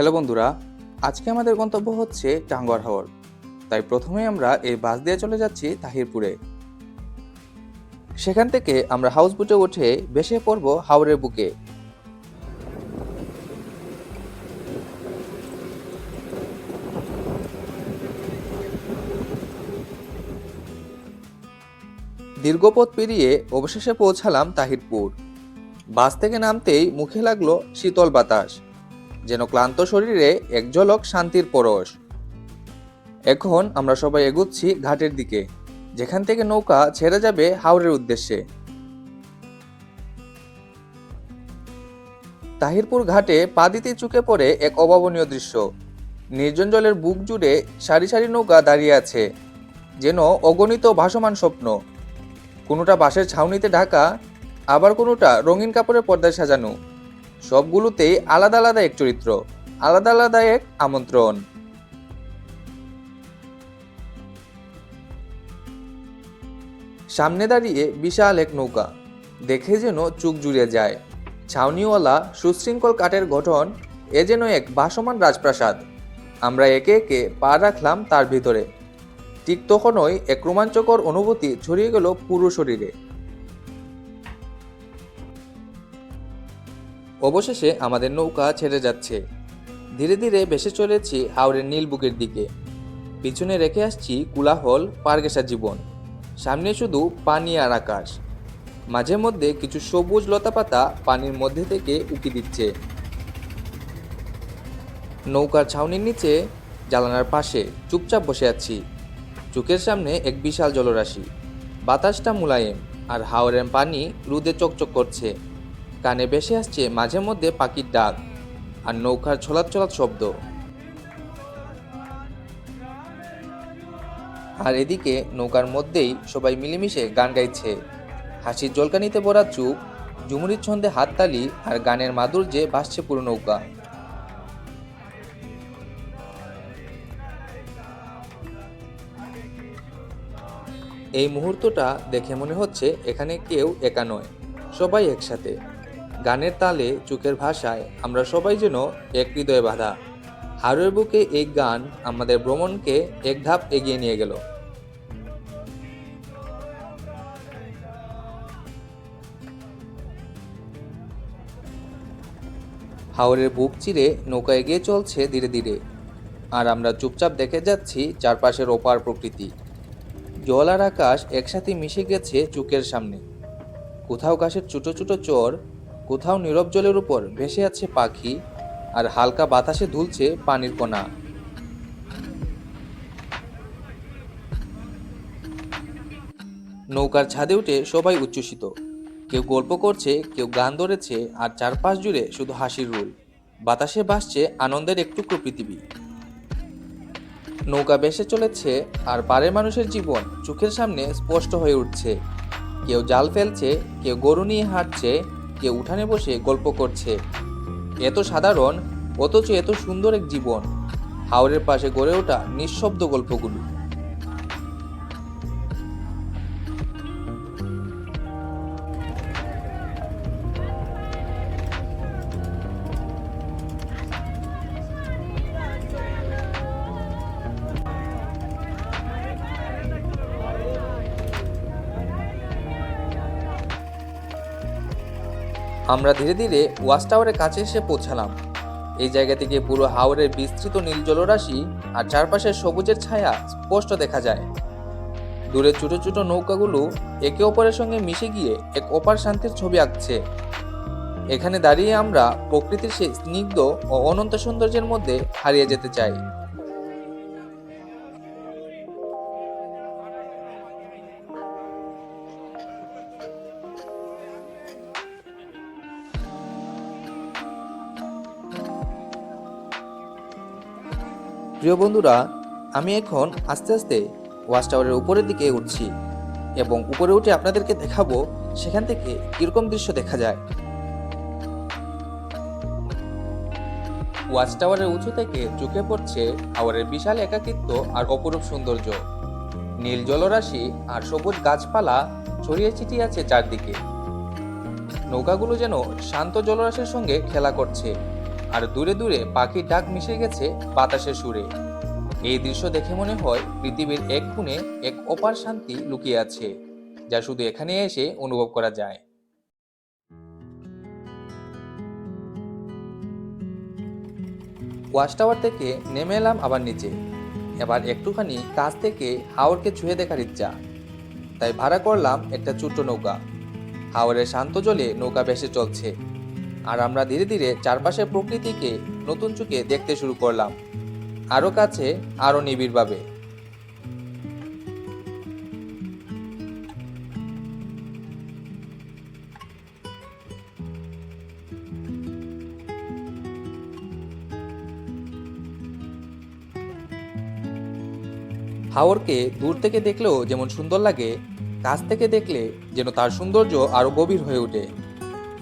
Hello বন্ধুরা, আজকে আমাদের গন্তব্য হচ্ছে টাঙ্গুয়ার হাওর। তাই প্রথমে আমরা এই বাস দিয়ে চলে যাচ্ছি তাহিরপুরে। সেখান থেকে আমরা হাউস বোটে উঠে বেসে পড়ব হাওরের বুকে। দীর্ঘ পথ পেরিয়ে অবশেষে পৌঁছালাম তাহিরপুর। বাস থেকে নামতেই মুখে লাগল শীতল বাতাস। যেন ক্লান্ত শরীরে এক ঝলক শান্তির পরশ। এখন আমরা সবাই এগুচ্ছি ঘাটের দিকে, যেখান থেকে নৌকা ছেড়ে যাবে হাওড়ের উদ্দেশ্যে। তাহিরপুর ঘাটে পা দিতে চুকে পড়ে এক অভাবনীয় দৃশ্য। নির্জন জলের বুক জুড়ে সারি সারি নৌকা দাঁড়িয়ে আছে, যেন অগণিত ভাসমান স্বপ্ন। কোনোটা বাঁশের ছাউনিতে ঢাকা, আবার কোনোটা রঙিন কাপড়ের পর্দায় সাজানো। সবগুলোতেই আলাদা আলাদা এক চরিত্র, আলাদা আলাদা এক আমন্ত্রণ। সামনে দাঁড়িয়ে বিশাল এক নৌকা, দেখে যেন চোখ জুড়ে যায়। ছাউনিওয়ালা সুশৃঙ্খল কাঠের গঠন, এ যেন এক ভাসমান রাজপ্রাসাদ। আমরা একে একে পা রাখলাম তার ভিতরে। ঠিক তখনই এক রোমাঞ্চকর অনুভূতি ছড়িয়ে গেল পুরো শরীরে। অবশেষে আমাদের নৌকা ছেড়ে যাচ্ছে। ধীরে ধীরে ভেসে চলেছি হাওড়ের নীল বুকের দিকে। পিছনে রেখে আসছি কুলাহল, পারগেসা জীবন। সামনে শুধু পানি আর আকাশ। মাঝে মধ্যে কিছু সবুজ লতাপাতা পানির মধ্যে থেকে উঁকি দিচ্ছে। নৌকার ছাউনির নিচে জালানার পাশে চুপচাপ বসে আছি। চোখের সামনে এক বিশাল জলরাশি। বাতাসটা মুলায়েম আর হাওরের পানি রুদে চকচক করছে। কানে ভেসে আসছে মাঝে মধ্যে পাখির ডাক আর নৌকার ছলাৎ ছলাৎ শব্দ। আর এদিকে নৌকার মধ্যেই সবাই মিলেমিশে গান গাইছে। হাসির জলকানিতে ভরা চুপ, ঝুমুরির ছন্দে হাততালি আর গানের মাধুর্যে ভাসছে পুরো নৌকা। এই মুহূর্তটা দেখে মনে হচ্ছে এখানে কেউ একা নয়, সবাই একসাথে। গানের তালে চোখের ভাষায় আমরা সবাই যেন এক হৃদয়ে বাঁধা। হাড়ের বুকে এই গান আমাদের ভ্রমণকে এক ধাপ এগিয়ে নিয়ে গেল। হাওরের বুক চিরে নৌকা এগিয়ে চলছে ধীরে ধীরে। আর আমরা চুপচাপ দেখে যাচ্ছি চারপাশের ওপার প্রকৃতি। জল আর আকাশ একসাথে মিশে গেছে চোখের সামনে। কোথাও গাছের ছোট ছোট চর কোথাও নীরব জলের উপর ভেসে আছে পাখি আর হালকা বাতাসে দুলছে পানির কণা। নৌকার ছাদে উঠে সবাই উচ্ছ্বসিত। কেউ গল্প করছে, কেউ গান ধরেছে আর চারপাশ জুড়ে শুধু হাসির রুল। বাতাসে ভাসছে আনন্দের একটুকরো পৃথিবী। নৌকা বেসে চলেছে আর পাড়ের মানুষের জীবন চোখের সামনে স্পষ্ট হয়ে উঠছে। কেউ জাল ফেলছে, কেউ গরু নিয়ে হাঁটছে কেউ উঠানে বসে গল্প করছে। এত সাধারণ, অথচ এত সুন্দর এক জীবন। হাওরের পাশে গড়ে ওঠা নিঃশব্দ গল্পগুলো। আমরা ধীরে ধীরে ওয়াচ টাওয়ারের কাছে এসে পৌঁছালাম। এই জায়গা থেকে পুরো হাওরের বিস্তৃত নীল জলরাশি আর চারপাশের সবুজের ছায়া স্পষ্ট দেখা যায়। দূরে ছোট ছোট নৌকাগুলো একে অপরের সঙ্গে মিশে গিয়ে এক অপার শান্তির ছবি আঁকছে। এখানে দাঁড়িয়ে আমরা প্রকৃতির সেই স্নিগ্ধ ও অনন্ত সৌন্দর্যের মধ্যে হারিয়ে যেতে চাই। প্রিয় বন্ধুরা, আমি এখন আস্তে আস্তে ওয়াচ টাওয়ারের উপরের দিকে উঠছি এবং উপরে উঠে আপনাদেরকে দেখাবো সেখান থেকে কীরকম দৃশ্য দেখা যায়। ওয়াচ টাওয়ারের উঁচু থেকে চোখে পড়ছে হাওরের বিশাল একাকিত্ব আর অপরূপ সৌন্দর্য। নীল জলরাশি আর সবুজ গাছপালা ছড়িয়ে ছিটিয়ে আছে চারদিকে। নৌকাগুলো যেন শান্ত জলরাশির সঙ্গে খেলা করছে। আর দূরে দূরে পাখির ডাক মিশে গেছে বাতাসের সুরে। এই দৃশ্য দেখে মনে হয় পৃথিবীর এক কোণে এক অপার শান্তি লুকিয়ে আছে, যা শুধু এখানে এসে অনুভব করা যায়। ওয়াশ টাওয়ার থেকে নেমে এলাম আবার নিচে। এবার একটুখানি কাছ থেকে হাওরকে ছুঁয়ে দেখার ইচ্ছা। তাই ভাড়া করলাম একটা ছোট্ট নৌকা। হাওরের শান্ত জলে নৌকা ভেসে চলছে। আর আমরা ধীরে ধীরে চারপাশের প্রকৃতিকে নতুন চোখে দেখতে শুরু করলাম। আরও কাছে, আরও নিবিড়ভাবে। হাওরকে দূর থেকে দেখলেও যেমন সুন্দর লাগে, কাছ থেকে দেখলে যেন তার সৌন্দর্য আরও গভীর হয়ে ওঠে।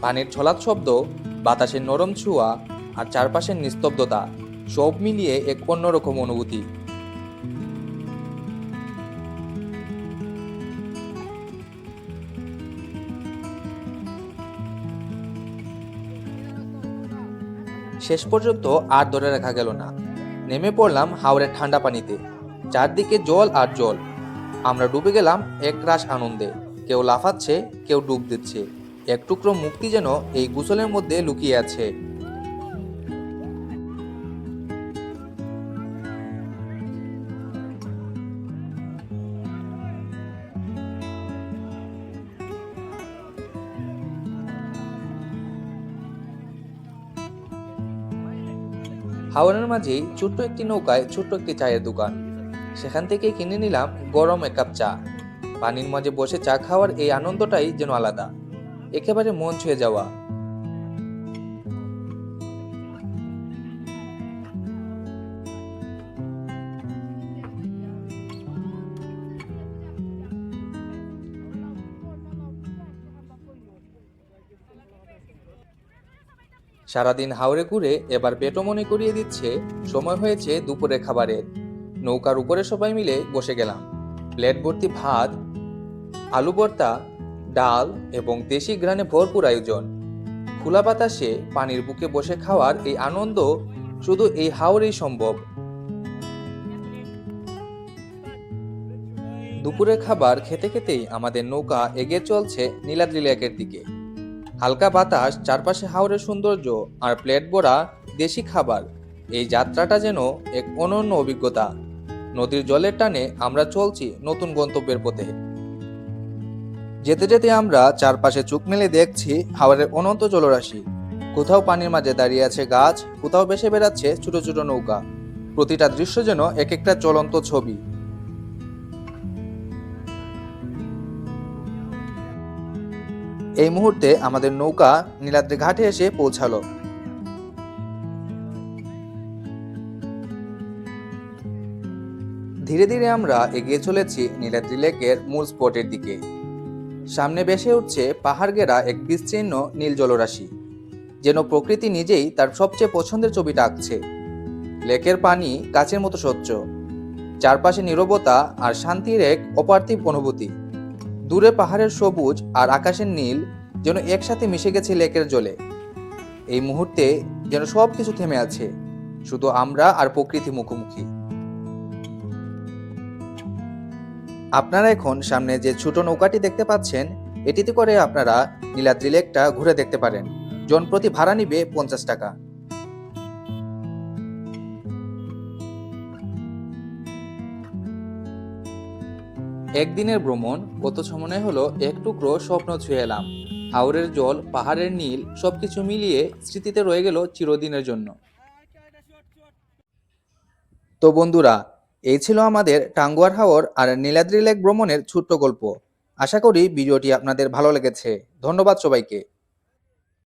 পানির ছলাৎ শব্দ, বাতাসের নরম ছোঁয়া আর চারপাশের নিস্তব্ধতা সব মিলিয়ে এক অন্যরকম অনুভূতি। শেষ পর্যন্ত আর ধরে রাখা গেল না। নেমে পড়লাম হাওড়ের ঠান্ডা পানিতে। চারদিকে জল আর জল। আমরা ডুবে গেলাম এক একরাশ আনন্দে। কেউ লাফাচ্ছে, কেউ ডুব দিচ্ছে। এক টুকরো মুক্তি যেন এই গুসলের মধ্যে লুকিয়ে আছে। হাওড়ের মাঝে ছোট্ট একটি নৌকায় ছোট্ট একটি চায়ের দোকান। সেখান থেকে কিনে নিলাম গরম এক কাপ চা। পানির মাঝে বসে চা খাওয়ার এই আনন্দটাই যেন আলাদা। একেবারে মন ছুঁয়ে যাওয়া। সারাদিন হাওড়ে ঘুরে এবার পেটো মনে করিয়ে দিচ্ছে, সময় হয়েছে দুপুরে খাবারের। নৌকার উপরে সবাই মিলে বসে গেলাম। প্লেট ভর্তি ভাত, আলু ভর্তা ডাল এবং দেশি গ্রানে ভরপুর আয়োজন। খোলা বাতাসে পানির বুকে বসে খাওয়ার এই আনন্দ শুধু এই হাওড়েই সম্ভব। দুপুরে খাবার খেতে খেতেই আমাদের নৌকা এগিয়ে চলছে নীলাদ্রি লেকের দিকে। হালকা বাতাস, চারপাশে হাওরের সৌন্দর্য আর প্লেট ভরা দেশি খাবার, এই যাত্রাটা যেন এক অনন্য অভিজ্ঞতা। নদীর জলের টানে আমরা চলছি নতুন গন্তব্যের পথে। যেতে যেতে আমরা চারপাশে চোখ মেলে দেখছি হাওরের অনন্ত জলরাশি। কোথাও পানির মাঝে দাঁড়িয়ে আছে গাছ, কোথাও বেসে বেড়াচ্ছে ছোট ছোট নৌকা। প্রতিটা দৃশ্য যেন এক একটা চলন্ত ছবি। এই মুহূর্তে আমাদের নৌকা নীলাদ্রি ঘাটে এসে পৌঁছালো। ধীরে ধীরে আমরা এগিয়ে চলেছি নীলাদ্রি লেকের মূল স্পটের দিকে। সামনে বেসে উঠছে পাহাড় ঘেরা এক বিস্তীর্ণ নীল জলরাশি, যেন প্রকৃতি নিজেই তার সবচেয়ে পছন্দের ছবিটা আঁকছে লেকের পানি কাচের মতো স্বচ্ছ, চারপাশে নীরবতা আর শান্তির এক অপার্থিব অনুভূতি। দূরে পাহাড়ের সবুজ আর আকাশের নীল যেন একসাথে মিশে গেছে লেকের জলে। এই মুহূর্তে যেন সব কিছু থেমে আছে, শুধু আমরা আর প্রকৃতি মুখোমুখি। আপনারা এখন সামনে যে ছোট নৌকাটি দেখতে পাচ্ছেন, এটিতে করে আপনারা নীলাদ্রি লেকটা ঘুরে দেখতে পারেন। জন প্রতি ভাড়া নিবে পঞ্চাশ টাকা। একদিনের ভ্রমণ অথচ মনে হলো এক টুকরো স্বপ্ন ছুঁয়ে এলাম। হাওরের জল, পাহাড়ের নীল, সবকিছু মিলিয়ে স্মৃতিতে রয়ে গেল চিরদিনের জন্য। তো বন্ধুরা এই ছিল আমাদের টাঙ্গুয়ার হাওর আর নীলাদ্রি লেক ভ্রমণের ছোট্ট গল্প। আশা করি ভিডিওটি আপনাদের ভালো লেগেছে। ধন্যবাদ সবাইকে।